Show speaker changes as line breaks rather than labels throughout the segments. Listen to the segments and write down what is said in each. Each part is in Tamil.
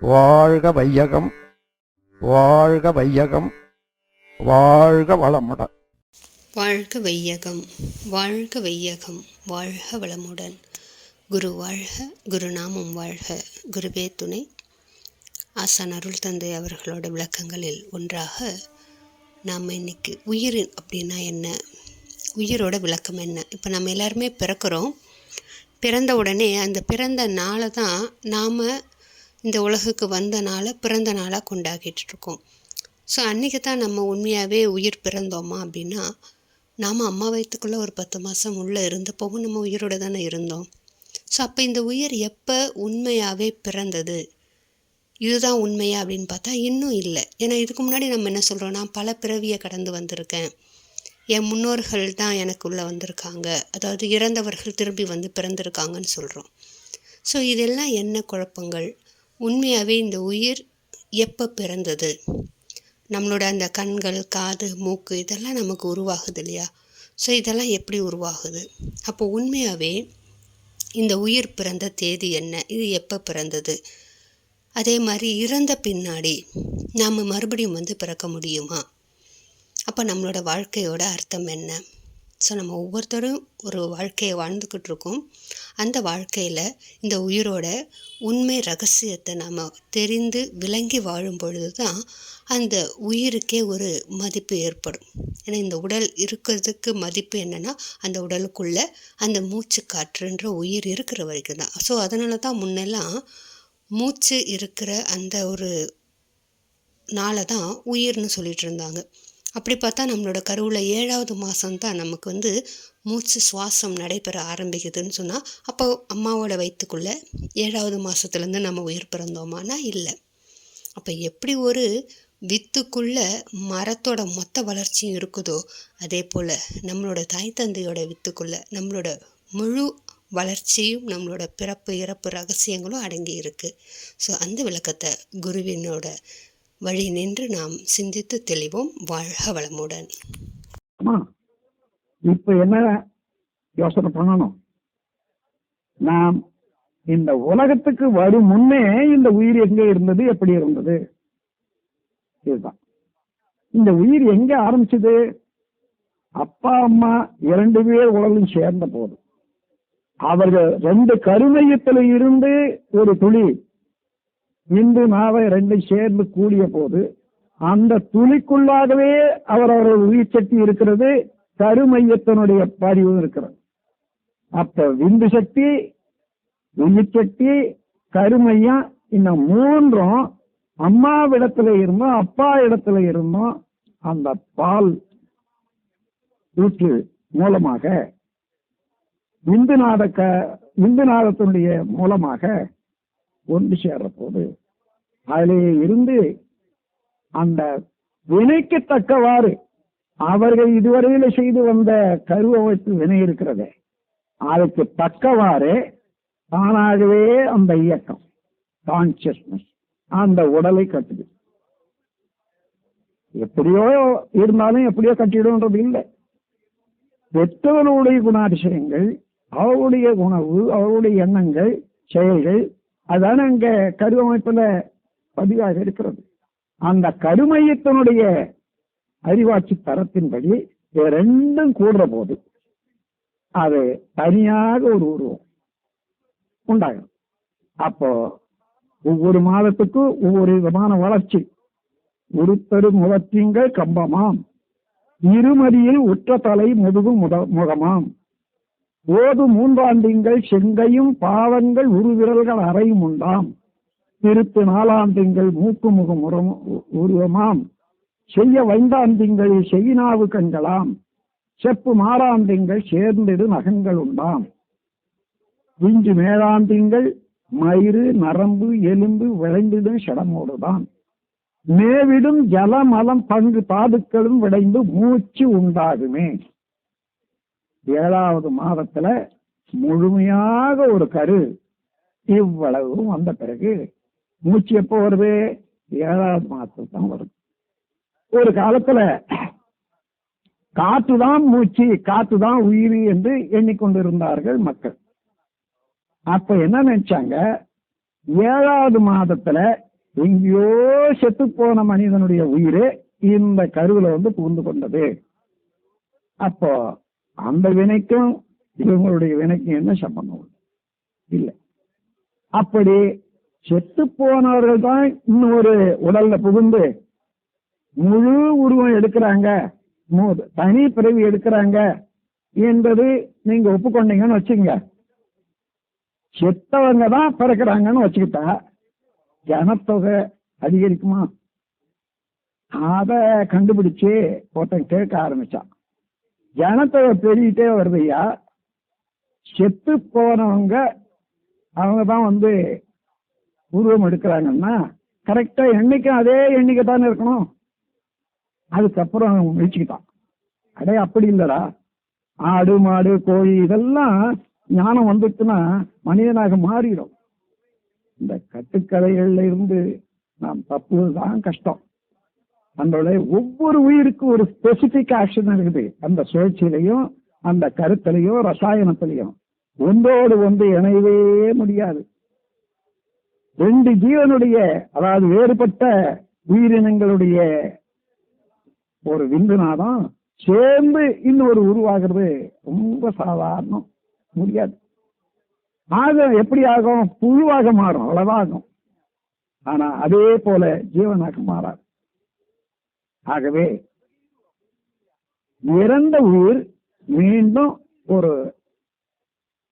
வாழ்க வையகம் வாழ்க வையகம் வாழ்க வளமுடன்.
வாழ்க வையகம் வாழ்க வையகம் வாழ்க வளமுடன். குரு வாழ்க குருநாமம் வாழ்க. குருவே துணை. ஆசான் அருள் தந்தை அவர்களோட விளக்கங்களில் ஒன்றாக நாம் இன்னைக்கு உயிர் அப்படின்னா என்ன? உயிரோட விளக்கம் என்ன? இப்போ நம்ம எல்லாருமே பிறக்கிறோம். பிறந்த உடனே அந்த பிறந்த நாளை தான் நாம் இந்த உலகுக்கு வந்த நாளை பிறந்த நாளாக கொண்டாடிட்டு இருக்கோம் ஸோ அன்றைக்கி தான் நம்ம உண்மையாகவே உயிர் பிறந்தோமா அப்படின்னா நாம் அம்மா வயிற்றுக்குள்ளே ஒரு பத்து மாதம் உள்ளே இருந்தப்போவும் நம்ம உயிரோடு தானே இருந்தோம். ஸோ அப்போ இந்த உயிர் எப்போ உண்மையாகவே பிறந்தது? இதுதான் உண்மையா அப்படின்னு பார்த்தா இன்னும் இல்லை. ஏன்னா இதுக்கு முன்னாடி நம்ம என்ன சொல்கிறோம் நான் பல பிறவியை கடந்து வந்திருக்கேன். என் முன்னோர்கள் தான் எனக்குள்ளே வந்திருக்காங்க. அதாவது இறந்தவர்கள் திரும்பி வந்து பிறந்திருக்காங்கன்னு சொல்கிறோம் ஸோ இதெல்லாம் என்ன குழப்பங்கள்? உண்மையாகவே இந்த உயிர் எப்போ பிறந்தது? நம்மளோட அந்த கண்கள் காது மூக்கு இதெல்லாம் நமக்கு உருவாகுது இல்லையா? ஸோ இதெல்லாம் எப்படி உருவாகுது? அப்போ உண்மையாகவே இந்த உயிர் பிறந்த தேதி என்ன? இது எப்போ பிறந்தது? அதே மாதிரி இறந்த பின்னாடி நாம் மறுபடியும் வந்து பிறக்க முடியுமா? அப்போ நம்மளோட வாழ்க்கையோட அர்த்தம் என்ன? ஸோ நம்ம ஒவ்வொருத்தரும் ஒரு வாழ்க்கையை வாழ்ந்துக்கிட்டு இருக்கோம் அந்த வாழ்க்கையில் இந்த உயிரோட உண்மை ரகசியத்தை நாம் தெரிந்து விளங்கி வாழும் பொழுது தான் அந்த உயிருக்கே ஒரு மதிப்பு ஏற்படும். ஏன்னா இந்த உடல் இருக்கிறதுக்கு மதிப்பு என்னென்னா அந்த உடலுக்குள்ளே அந்த மூச்சு காற்றுன்ற உயிர் இருக்கிற வரைக்கும் தான் ஸோ அதனால தான் முன்னெல்லாம் மூச்சு இருக்கிற அந்த ஒரு நாளை தான் உயிர்னு சொல்லிட்டு இருந்தாங்க அப்படி பார்த்தா நம்மளோட கருவில் ஏழாவது மாதம் தான் நமக்கு வந்து மூச்சு சுவாசம் நடைபெற ஆரம்பிக்குதுன்னு சொன்னால் அப்போ அம்மாவோட வயிற்றுக்குள்ளே ஏழாவது மாதத்துலேருந்து நம்ம உயிர் பிறந்தோமானா இல்லை. அப்போ எப்படி ஒரு வித்துக்குள்ள மரத்தோட மொத்த வளர்ச்சியும் இருக்குதோ அதே போல் நம்மளோட தாய் தந்தையோட வித்துக்குள்ள நம்மளோட முழு வளர்ச்சியும் நம்மளோட பிறப்பு இறப்பு ரகசியங்களும் அடங்கி இருக்குது ஸோ அந்த விளக்கத்தை குருவினோட வழி நின்று நாம் சிந்தித்து தெளிவோம். வாழ்க வளமுடன்.
இப்ப என்ன யோசனை பண்ணணும்? நாம் இந்த உலகத்துக்கு வரும் முன்னே இந்த உயிர் எங்க இருந்தது எப்படி இருந்தது? இதுதான். இந்த உயிர் எங்க ஆரம்பிச்சது? அப்பா அம்மா இரண்டு பேர் உடலும் சேர்ந்த போது. அவர்கள் ரெண்டு கருமையத்தில் இருந்து ஒரு துளி இந்து நாவை ரெண்டும் சேர்ந்து கூடிய போது அந்த துளிக்குள்ளாகவே அவர் அவரது உயிர் சக்தி இருக்கிறது கருமையத்தினுடைய பதிவும் இருக்கிறது. அப்ப விந்து சக்தி உயிர் சக்தி கருமையம் இந்த மூன்றும் அம்மாவிடத்துல இருந்தோம் அப்பா இடத்துல இருந்தோம் அந்த பால் ஊற்று மூலமாக இந்துநாத க இந்துநாதத்தினுடைய மூலமாக ஒன்று சேர்ற போது அதிலே இருந்து அந்த வினைக்கு தக்கவாறு அவர்கள் இதுவரையில செய்து வந்த கருவமைப்பு வினை இருக்கிறதே அதுக்கு தக்கவாறு தானாகவே அந்த இயக்கம் கான்சியஸ்னஸ் அந்த உடலை கட்டுது. எப்படியோ இருந்தாலும் எப்படியோ கட்டிடும்ன்றது இல்லை. பெற்றவர்களுடைய குணாதிசயங்கள் அவருடைய உணவு அவருடைய எண்ணங்கள் செயல்கள் அதான அங்க கருவமைப்புல பதிவாக இருக்கிறது. அந்த கருமையத்தினுடைய அறிவாட்சி தரத்தின்படி இது ரெண்டும் கூடுற போது அது தனியாக ஒரு உருவம் உண்டாகும் அப்போ ஒவ்வொரு மாதத்துக்கும் ஒவ்வொரு விதமான வளர்ச்சி. உருத்தரு முகத்திங்கள் கம்பமாம். இருமதியில் உற்ற தலை முதுகு முத முகமாம். ஓது மூன்றாண்டிங்கள் செங்கையும் பாவங்கள் உருவிரல்கள் அறையும் உண்டாம். திருத்து நாலாண்டிங்கள் மூக்கு முகம் உரம்- உருவமாம். செய்ய வைந்தாந்திங்கள் செய்யினாவு கண்களாம். செப்பு மாறாந்திங்கள் சேர்ந்திடு நகங்கள் உண்டாம். விஞ்சு மேலாந்திங்கள் மயிறு நரம்பு எலும்பு விளைந்திடும் சடமோடுதான். மேவிடும் ஜலமலம் பங்கு தாதுக்களும் விளைந்து மூச்சு உண்டாகுமே. ஏழாவது மாதத்துல முழுமையாக ஒரு கரு இவ்வளவும் வந்த பிறகு மூச்சு எப்போ வருது? ஏழாவது மாதத்துல தான் வருது. ஒரு காலத்துல காத்துதான் மூச்சு காத்துதான் உயிர் என்று எண்ணிக்கொண்டிருந்தார்கள் மக்கள். அப்ப என்ன நினைச்சாங்க? ஏழாவது மாதத்துல எங்கேயோ செத்து போன மனிதனுடைய உயிரே இந்த கருவில வந்து புகுந்து கொண்டது. அப்போ அந்த வினைக்கும் இவங்களுடைய வினைக்கும் என்ன சம்பந்தம்? இல்லை. அப்படி செத்து போனவர்கள் தான் இன்னொரு உடல்ல புகுந்து முழு உருவம் எடுக்கிறாங்க. தனி பிறவி எடுக்கிறாங்க என்பது நீங்க ஒப்புக்கொண்டீங்கன்னு வச்சுங்க செத்தவங்க தான் பிறக்கிறாங்கன்னு வச்சுக்கிட்டா ஜனத்தொகை அதிகரிக்குமா? அத கண்டுபிடிச்சு ஒருத்தன் கேட்க ஆரம்பிச்சான். ஜனத்தொகை பெருகிட்டே வருதுயா செத்து போனவங்க அவங்க தான் வந்து உருவம் எடுக்கிறாங்கன்னா கரெக்டா எண்ணிக்கை அதே எண்ணிக்கை தானே இருக்கணும். அதுக்கப்புறம் அவன் முடிச்சுக்கிட்டான் அடே அப்படி இல்லடா. ஆடு மாடு கோழி இதெல்லாம் ஞானம் வந்துச்சுன்னா மனிதனாக மாறிடும். இந்த கட்டுக்கதைகள்ல இருந்து நாம் தப்புவதுதான் கஷ்டம். அதோட ஒவ்வொரு உயிருக்கும் ஒரு ஸ்பெசிபிக் ஆக்ஷன் இருக்குது. அந்த சுழற்சியிலையும் அந்த கருத்திலையும் ரசாயனத்திலையும். ஒன்றோடு ஒன்று இணையவே முடியாது. ரெண்டு ஜீவனுடைய அதாவது வேறுபட்ட உயிரினங்களுடைய ஒரு விந்துனாதான் சேர்ந்து இன்னொரு உருவாகிறது. ரொம்ப சாதாரணம். முடியாது. ஆக எப்படி ஆகும் புழுவாக மாறும். அவ்வளவுதான் ஆகும் ஆனா அதே போல ஜீவனாக மாறாது. ஆகவே இறந்த உயிர் மீண்டும் ஒரு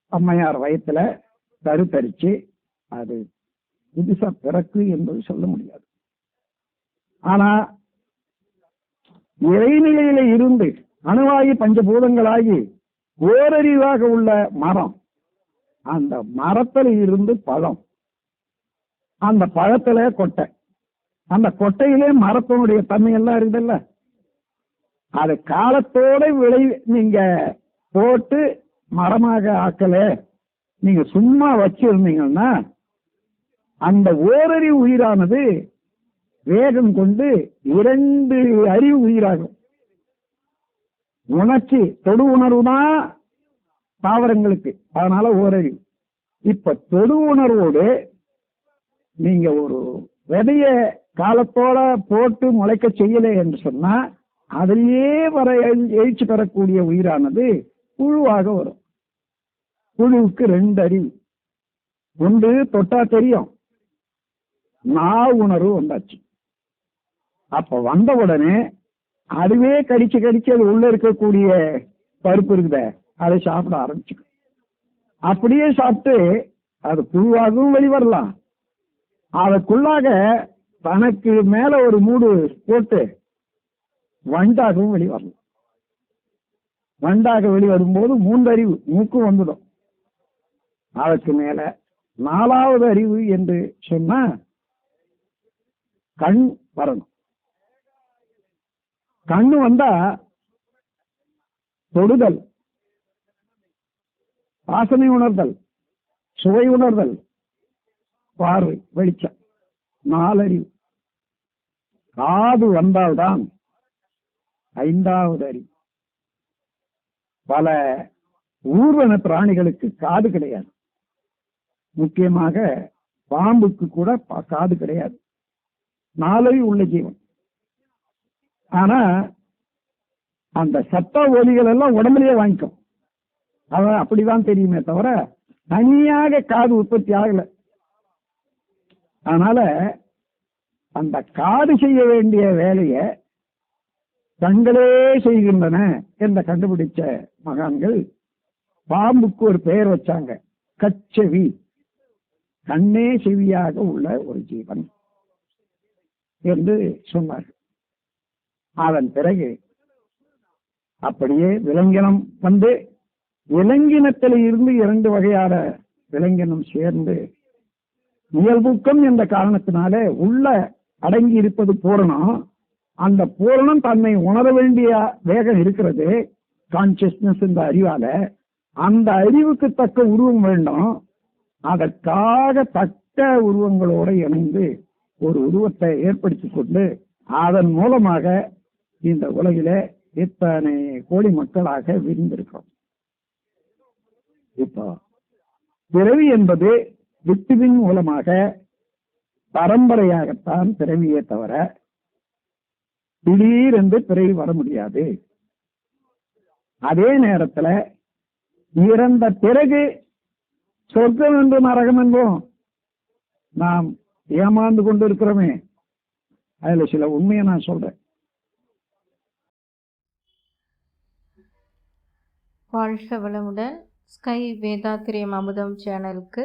அம்மையார் வயத்துல கருத்தரிச்சு அது புதுசா பிறக்கு என்பது சொல்ல முடியாது. ஆனா இறைநிலையில இருந்து அணுவாகி பஞ்சபூதங்களாகி ஓரறிவாக உள்ள மரம் அந்த மரத்துல இருந்து பழம் அந்த பழத்துல கொட்டை அந்த கொட்டையிலே மரத்தினுடைய தன்மை எல்லாம் இருக்குதுல்ல? அது காலத்தோட விளை நீங்க போட்டு மரமாக ஆக்கல நீங்க சும்மா வச்சிருந்தீங்கன்னா அந்த ஓரறிவு உயிரானது வேகம் கொண்டு இரண்டு அறிவு உயிராகும். உணர்ச்சி தொடு உணர்வு தான் தாவரங்களுக்கு. அதனால ஓரறிவு இப்ப தொடு உணர்வோடு நீங்க ஒரு விதைய காலத்தோட போட்டு முளைக்க செய்யல என்று சொன்னா அதிலேயே வர எழு- எழுச்சி பெறக்கூடிய உயிரானது புழுவாக வரும். புழுவுக்கு ரெண்டு அறிவு ஒன்று தொட்டா தெரியும். நா உணர்வு வந்தாச்சு. அப்ப வந்த உடனே அதுவே கடிச்சு கடிச்சு அது உள்ள இருக்கக்கூடிய பருப்பு இருக்குதே அதை சாப்பிட ஆரம்பிச்சுக்கும். அப்படியே சாப்பிட்டு அது புழுவாகவும் வெளிவரலாம். அதற்குள்ளாக தனக்கு மேல ஒரு மூடு போட்டு வண்டாகவும் வெளிவரலாம். வண்டாக வெளிவரும்போது மூன்றறிவு மூக்கும் வந்துடும். அதற்கு மேல நாலாவது அறிவு என்று சொன்னா கண் வரணும். கண்ணு வந்தா தொடுதல் வாசனை உணர்தல் சுவை உணர்தல் பார்வை வெளிச்சம் நாலறிவு. காது வந்தால்தான் ஐந்தாவது அறிவு பல ஊர்வன பிராணிகளுக்கு காது கிடையாது. முக்கியமாக பாம்புக்கு கூட பா- காது கிடையாது. நாளை உள்ள ஜீவன். ஆனா அந்த சத்த ஒலிகள் எல்லாம் உடம்புலயே வாங்கிக்கும். அவன் அப்படிதான் தெரியுமே தவிர தனியாக காது உற்பத்தி ஆகல. அதனால அந்த காடு செய்ய வேண்டிய வேலையை தங்களே செய்கின்றன என்ற கண்டுபிடிச்ச மகான்கள் பாம்புக்கு ஒரு பெயர் வச்சாங்க. கச்செவி கண்ணே செவியாக உள்ள ஒரு ஜீவன் என்று சொன்னார்கள். அதன் பிறகு அப்படியே விலங்கினம் வந்து விலங்கினத்தில் இருந்து இரண்டு வகையான விலங்கினம் சேர்ந்து இயல்புக்கம் என்ற காரணத்தினாலே உள்ள அடங்கி இருப்பது பூரணம். அந்த பூரணம் தன்னை உணர வேண்டிய வேகம் இருக்கிறது. கான்சியஸ்னஸ் இந்த அறிவால. அந்த அறிவுக்கு தக்க உருவம் வேண்டும். அதற்காக தக்க உருவங்களோடு இணைந்து ஒரு உருவத்தை ஏற்படுத்தி கொண்டு அதன் மூலமாக இந்த உலகில இத்தனை கோடி மக்களாக விரிந்திருக்கிறோம். இப்போ பிறவி என்பது வித்துவின் மூலமாக பரம்பரையாகத்தான் பிறவியே தவிர திடீரென்று பிறவி வர முடியாது. அதே நேரத்துல இறந்த பிறகு சொர்க்கம் என்றும் நரகம் என்றும் நாம் ஏமாந்து கொண்டு இருக்கிறோமே அதுல சில உண்மையை நான் சொல்றேன்.
வாழ்க வளமுடன் ஸ்கை வேதாத்திரியம் அமுதம் சேனலுக்கு